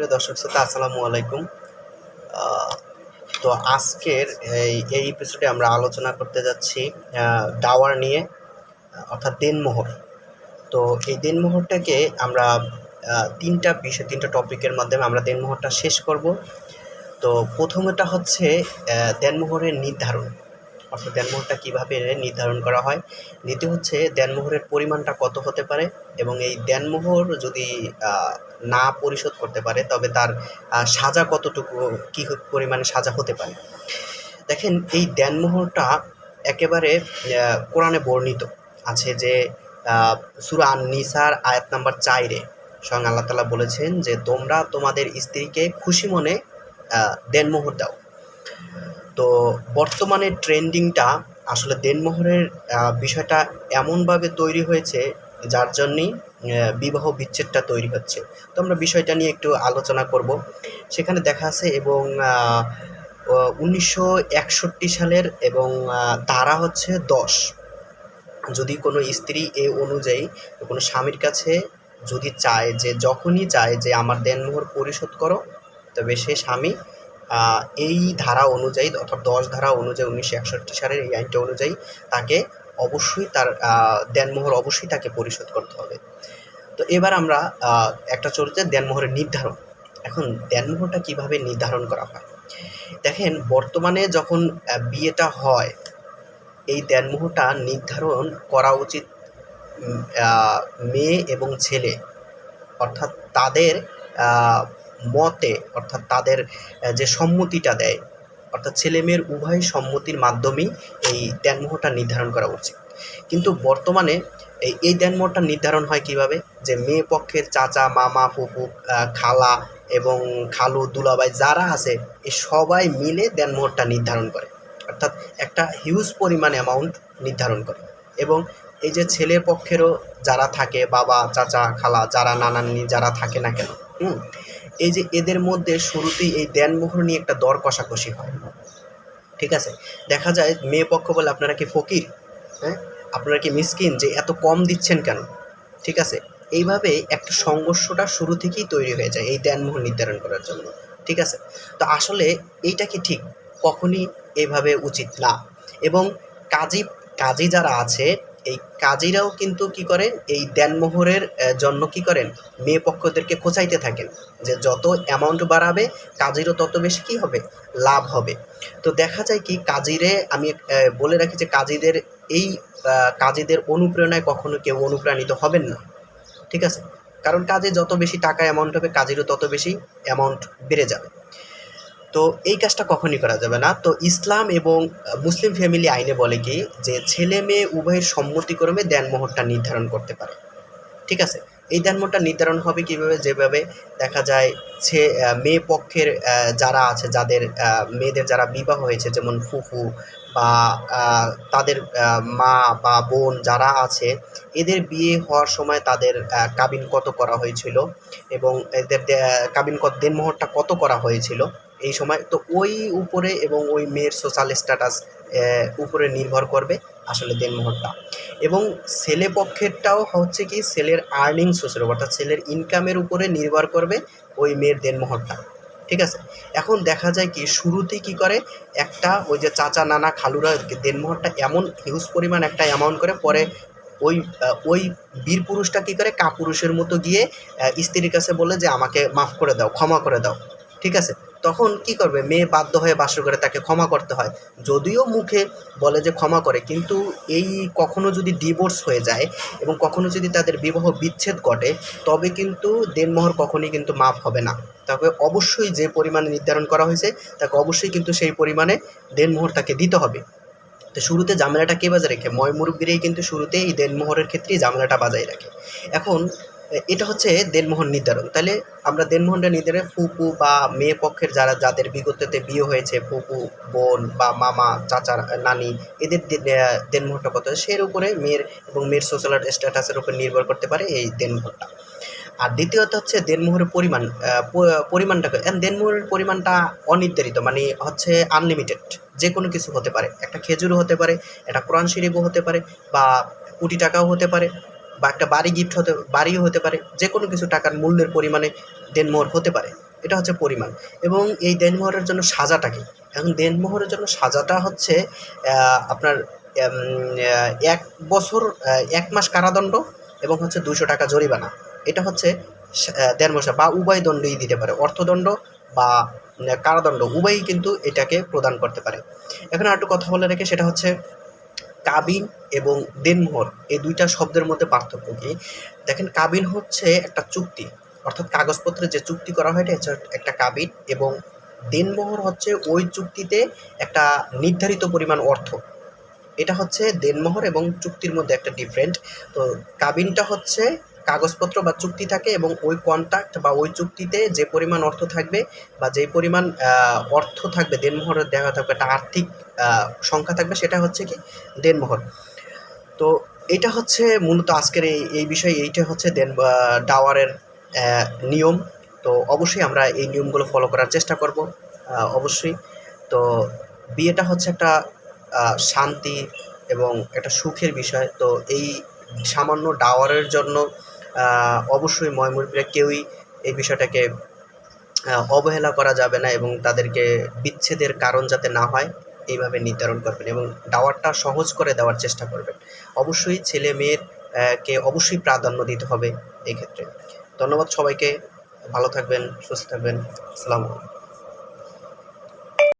প্রিয় দর্শক শ্রোতা, আসসালামু আলাইকুম। তো আজকের এই এই এপিসোডে আমরা আলোচনা করতে যাচ্ছি ডাওয়ার নিয়ে, অর্থাৎ দেনমোহর। তো এই দেনমোহরটাকে আমরা তিনটা বিষয়, তিনটা টপিকের মাধ্যমে আমরা দেনমোহরটা শেষ করব। তো প্রথমটা হচ্ছে দেনমোহরের নির্ধারণ। অর্থাৎ দেনমোহরটা কীভাবে নির্ধারণ করা হয়, দ্বিতীয় হচ্ছে দেনমোহরের পরিমাণটা কত হতে পারে এবং এই দেনমোহর যদি না পরিশোধ করতে পারে, তবে তার সাজা কতটুকু, কী পরিমাণে সাজা হতে পারে। দেখেন, এই দেনমোহরটা একেবারে কোরআনে বর্ণিত আছে যে সুরা আন নিসার আয়াত নাম্বার চাইরে স্বয়ং আল্লাহ তালা বলেছেন যে, তোমরা তোমাদের স্ত্রীকে খুশি মনে দেনমোহর দাও। তো বর্তমানে ট্রেন্ডিংটা আসলে দেনমোহরের বিষয়টা এমনভাবে তৈরি হয়েছে যার জন্যই বিবাহ বিচ্ছেদটা তৈরি হচ্ছে। তো আমরা বিষয়টা নিয়ে একটু আলোচনা করব। সেখানে দেখা আছে এবং উনিশশো একষট্টি সালের এবং তারা হচ্ছে দশ। যদি কোনো স্ত্রী এ অনুযায়ী কোনো স্বামীর কাছে যদি চায় যে, যখনই চায় যে, আমার দেনমোহর পরিশোধ করো তবে সে স্বামী এই ধারা অনুযায়ী অর্থাৎ দশ ধারা অনুযায়ী উনিশশো একষট্টি সালের এই আইনটা অনুযায়ী তাকে অবশ্যই তার দেনমোহর অবশ্যই তাকে পরিশোধ করতে হবে। তো এবার আমরা একটা চরিত্রের দেনমোহরের নির্ধারণ। এখন দেনমোহরটা কীভাবে নির্ধারণ করা হয়? দেখেন, বর্তমানে যখন বিয়েটা হয়, এই দেনমোহরটা নির্ধারণ করা উচিত মেয়ে এবং ছেলে। অর্থাৎ তাদের মতে, অর্থাৎ তাদের যে সম্মতিটা দেয়, অর্থাৎ ছেলে মেয়ের উভয় সম্মতির মাধ্যমেই এই দেনমোহরটা নির্ধারণ করা উচিত। কিন্তু বর্তমানে এই এই দেনমোহরটা নির্ধারণ হয় কীভাবে? যে মেয়ে পক্ষের চাচা, মামা, ফুফু খালা এবং খালু, দুলাভাই যারা আছে এই সবাই মিলে দেনমোহরটা নির্ধারণ করে। অর্থাৎ একটা হিউজ পরিমাণ অ্যামাউন্ট নির্ধারণ করে। এবং এই যে ছেলের পক্ষেরও যারা থাকে, বাবা, চাচা, খালা, যারা নানানি যারা থাকে না কেন, হুম এই যে এদের মধ্যে শুরুতেই এই দেনমোহর নিয়ে একটা দর কষাকষি হয়। ঠিক আছে? দেখা যায় মেয়ে পক্ষ বলে, আপনারা কি ফকির? হ্যাঁ? আপনারা কি মিসকিন যে এত কম দিচ্ছেন কেন? ঠিক আছে? এইভাবে একটা সংঘর্ষটা শুরু থেকেই তৈরি হয়ে যায় এই দেনমোহর নির্ধারণ করার জন্য। ঠিক আছে? তো আসলে এইটা কি ঠিক? কখনই এভাবে উচিত না। এবং কাজী কাজী যারা আছে এই কাজীরাও কিন্তু কি করেন? এই দেনমোহরের জন্য কি করেন? মেয়ে পক্ষদেরকে খোঁচাইতে থাকেন যে যত অ্যামাউন্ট বাড়াবে, কাজীরও তত বেশি কি হবে? লাভ হবে। তো দেখা যায় কি, কাজীরে আমি বলে রাখি যে কাজীদের এই কাজীদের অনুপ্রেরণায় কখনো কেউ অনুপ্রাণিত হবেন না। ঠিক আছে? কারণ কাজে যত বেশি টাকা অ্যামাউন্ট হবে, কাজেরও তত বেশি অ্যামাউন্ট বেড়ে যাবে। তো এই কাজটা কখনই করা যাবে না। তো ইসলাম এবং মুসলিম ফ্যামিলি আইনে বলে কি যে ছেলে মেয়ে উভয়ের সম্মতিক্রমে দেনমোহরটা নির্ধারণ করতে পারে। ঠিক আছে? এই দেনমোহরটা নির্ধারণ হবে কীভাবে? যেভাবে দেখা যায় ছে মেয়ে পক্ষের যারা আছে, যাদের মেয়েদের যারা বিবাহ হয়েছে, যেমন ফুফু বা তাদের মা বা বোন যারা আছে, এদের বিয়ে হওয়ার সময় তাদের কাবিন কত করা হয়েছিল এবং এদের কাবিন কত দেনমোহরটা কত করা হয়েছিল? এই সময় তো ওই উপরে এবং ওই মেয়ের সোশ্যাল স্ট্যাটাস উপরে নির্ভর করবে আসলে দেনমোহরটা। এবং ছেলে পক্ষেরটাও হচ্ছে কি, ছেলের আর্নিং সোর্সের অর্থাৎ ছেলের ইনকামের উপরে নির্ভর করবে ওই মেয়ের দেনমোহরটা। ঠিক আছে? এখন দেখা যায় কি শুরুতেই কি করে, একটা ওই যে চাচা, নানা খালুরা দেনমোহরটা এমন হিউজ পরিমাণ একটা অ্যামাউন্ট করে, পরে ওই ওই বীর পুরুষটা কী করে, কাপুরুষের মতো গিয়ে স্ত্রীর কাছে বলে যে, আমাকে মাফ করে দাও, ক্ষমা করে দাও। ঠিক আছে? তখন কি করবে? মেয়ে বাধ্য হয়ে বাসর করে তাকে ক্ষমা করতে হয়। যদিও মুখে বলে যে ক্ষমা করে, কিন্তু এই কখনো যদি ডিভোর্স হয়ে যায় এবং কখনো যদি তাদের বিবাহ বিচ্ছেদ ঘটে, তবে কিন্তু দেনমোহর কখনই কিন্তু মাফ হবে না। তবে অবশ্যই যে পরিমাণে নির্ধারণ করা হয়েছে, তাকে অবশ্যই কিন্তু সেই পরিমাণে দেনমোহর তাকে দিতে হবে। তো শুরুতে ঝামেলাটা কে বাজায় রাখে? ময় মুরব্বীরাই কিন্তু শুরুতে এই দেনমোহরের ক্ষেত্রেই ঝামেলাটা বাজায় রাখে। এখন এটা হচ্ছে দেনমোহন নির্ধারণ। তাহলে আমরা দেনমোহনটা নির্ধারণে ফুপু বা মেয়ে পক্ষের যারা যাদের বিগততে বিয়ে হয়েছে ফুপু বোন বা মামা চাচা নানি এদের দে- আহ, কত? সের উপরে মেয়ের এবং মেয়ের সোশ্যাল স্ট্যাটাসের উপর নির্ভর করতে পারে এই দেনমোহনটা। আর দ্বিতীয়ত হচ্ছে দেনমোহরের পরিমাণ পরিমাণটা দেনমোহরের পরিমাণটা অনির্ধারিত মানে হচ্ছে আনলিমিটেড যে কোনো কিছু হতে পারে। একটা খেজুরও হতে পারে একটা কোরআন শরীফও হতে পারে বা কোটি টাকাও হতে পারে। বা একটা বাড়ি গিফট হতে, বাড়িও হতে পারে যে কোনো কিছু টাকার মূল্যের পরিমাণে দেনমোহর হতে পারে। এটা হচ্ছে পরিমাণ। এবং এই দেনমোহরের জন্য সাজাটা কি? এখন দেনমোহরের জন্য সাজাটা হচ্ছে আপনার এক বছর এক মাস কারাদণ্ড এবং হচ্ছে দুশো টাকা জরিমানা। এটা হচ্ছে দেনমোহর, বা উভয় দণ্ডই দিতে পারে। অর্থদণ্ড বা কারাদণ্ড, উভয়ই কিন্তু এটাকে প্রদান করতে পারে। এখন আর একটু কথা বলে রেখে, সেটা হচ্ছে কাবিন এবং দেনমোহর, এই দুইটা শব্দের মধ্যে পার্থক্য কি? দেখেন, কাবিন হচ্ছে একটা চুক্তি, অর্থাৎ কাগজপত্রে যে চুক্তি করা হয় এটা একটা কাবিন এবং দেনমোহর হচ্ছে ওই চুক্তিতে একটা নির্ধারিত পরিমাণ অর্থ। এটা হচ্ছে দেনমোহর এবং চুক্তির মধ্যে একটা ডিফারেন্ট তো কাবিনটা হচ্ছে কাগজপত্র বা চুক্তি থাকে এবং ওই কন্ট্রাক্ট বা ওই চুক্তিতে যে পরিমাণ অর্থ থাকবে বা যে পরিমাণ অর্থ থাকবে, দেনমোহরের দেওয়া থাকবে, একটা আর্থিক সংখ্যা থাকবে, সেটা হচ্ছে কি দেনমোহর। তো এটা হচ্ছে মূলত আজকের এই এই বিষয়ে, এইটা হচ্ছে দেন ডাওয়ারের নিয়ম। তো অবশ্যই আমরা এই নিয়মগুলো ফলো করার চেষ্টা করব অবশ্যই। তো বিয়েটা হচ্ছে একটা শান্তি এবং একটা সুখের বিষয়। তো এই সামান্য ডাওয়ারের জন্য অবশ্যই ময়মুরবিরা কেউই এই বিষয়টাকে অবহেলা করা যাবে না এবং তাদেরকে বিচ্ছেদের কারণ যাতে না হয়, এইভাবে নির্ধারণ করবেন এবং ডাওয়ারটা সহজ করে দেওয়ার চেষ্টা করবেন। অবশ্যই ছেলে মেয়ের কে অবশ্যই প্রাধান্য দিতে হবে এই ক্ষেত্রে। ধন্যবাদ সবাইকে, ভালো থাকবেন, সুস্থ থাকবেন, আসসালামু আলাইকুম।